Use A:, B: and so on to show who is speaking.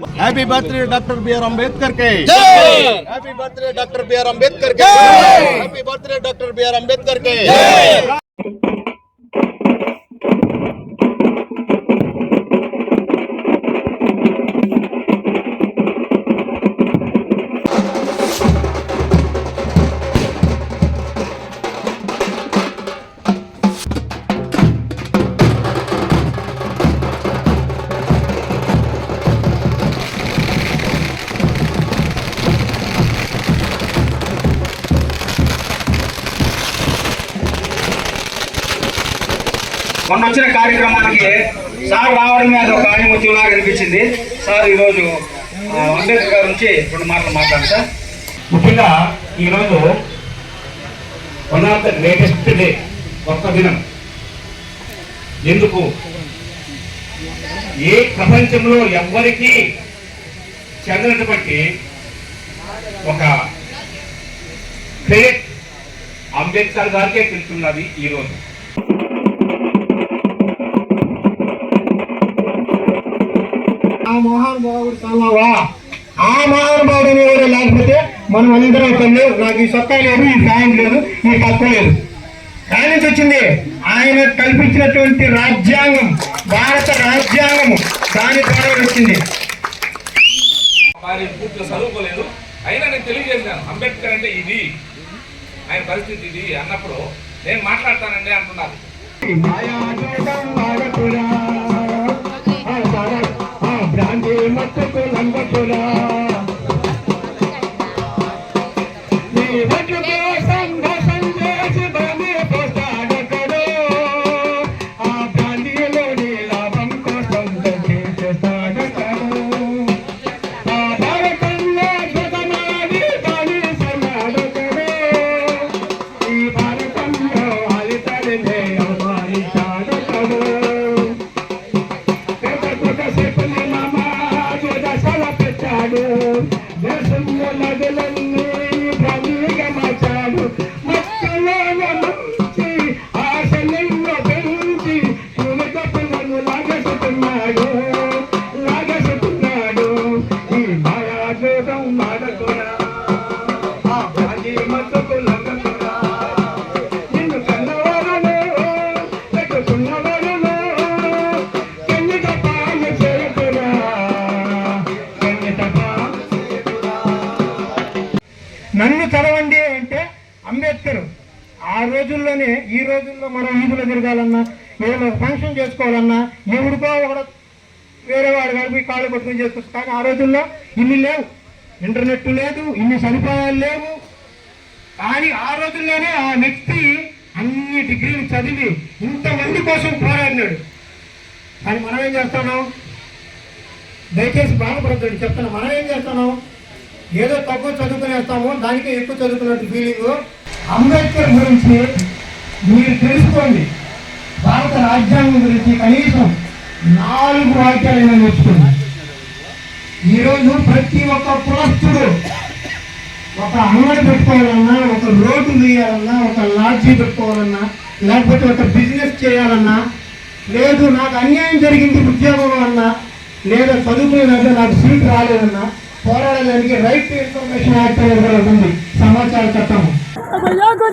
A: Birthday doctor B R Ambedkar के! Happy birthday doctor B R Ambedkar के! Happy birthday doctor B R Ambedkar के
B: మొన్న వచ్చిన కార్యక్రమానికి సార్ రావడం మీద ఒక ఆనిముత్యంలాగా అనిపించింది. సార్ ఈరోజు అంబేద్కర్ గారి నుంచి రెండు మాటలు మాట్లాడు సార్.
C: ముఖ్యంగా ఈరోజు one of the latest day ఒక్క దినం. ఎందుకు? ఏ ప్రపంచంలో ఎవ్వరికీ చెందినటువంటి ఒక క్రెడిట్ అంబేద్కర్ గారికే తెలుస్తున్నది ఈరోజు.
D: మహానుభావుడు చల్లవా? ఆ మహానుభావుడు అనేవాడు లేకపోతే మనం అందరం లేవు నాకు ఈ సొక్కా లేదు ఈ ఫ్యాన్ లేదు ఈ కక్క లేదు. దాని నుంచి వచ్చింది ఆయన కల్పించినటువంటి రాజ్యాంగం భారత రాజ్యాంగం దాని ద్వారా వచ్చింది.
E: వారి పూర్తిగా చదువుకోలేదు. అయినా నేను తెలియజేశాను అంబేద్కర్ అంటే ఇది. ఆయన పరిస్థితి ఇది అన్నప్పుడు నేను మాట్లాడతానండి అంటున్నారు
D: భ్రాంతి మత్తుకు నన్ను చదవండి అంటే అంబేద్కర్. ఆ రోజుల్లోనే ఈ రోజుల్లో మనం వీధులు తిరగాలన్నా ఏదైనా ఫంక్షన్ చేసుకోవాలన్నా ఎవరికో ఒకడు వేరే వాడు కలిపి కాళ్ళు పట్టుకొని చేసుకోవచ్చు కానీ ఆ రోజుల్లో ఇన్ని లేవు. ఇంటర్నెట్ లేదు ఇన్ని సదుపాయాలు లేవు. కానీ ఆ రోజుల్లోనే ఆ వ్యక్తి అన్ని డిగ్రీలు చదివి ఇంతమంది కోసం పోరాడినాడు. కానీ మనం ఏం చేస్తున్నాం? దయచేసి బాధపడద్దండి చెప్తాను మనం ఏం చేస్తున్నాం? ఏదో తక్కువ చదువుకునేస్తాము దానికే ఎక్కువ చదువుకున్నట్టు ఫీలింగ్ అంబేద్కర్ గురించి మీరు తెలుసుకోండి. భారత రాజ్యాంగం గురించి కనీసం నాలుగు వాక్యాలు నేర్చుకోండి. ఈరోజు ప్రతి ఒక్క కులస్తుడు ఒక అంగడి పెట్టుకోవాలన్నా ఒక రోడ్డు వేయాలన్నా ఒక లాడ్జీ పెట్టుకోవాలన్నా లేకపోతే ఒక బిజినెస్ చేయాలన్నా లేదు నాకు అన్యాయం జరిగింది ఉద్యోగం అన్నా లేదా చదువుకునేదంటే నాకు సీట్ రాలేదన్నా పోరాడడానికి రైట్ టు ఇన్ఫర్మేషన్ యాక్ట్ అనేది ఉంది. సమాచార చట్టము
F: ಯಾಕೋ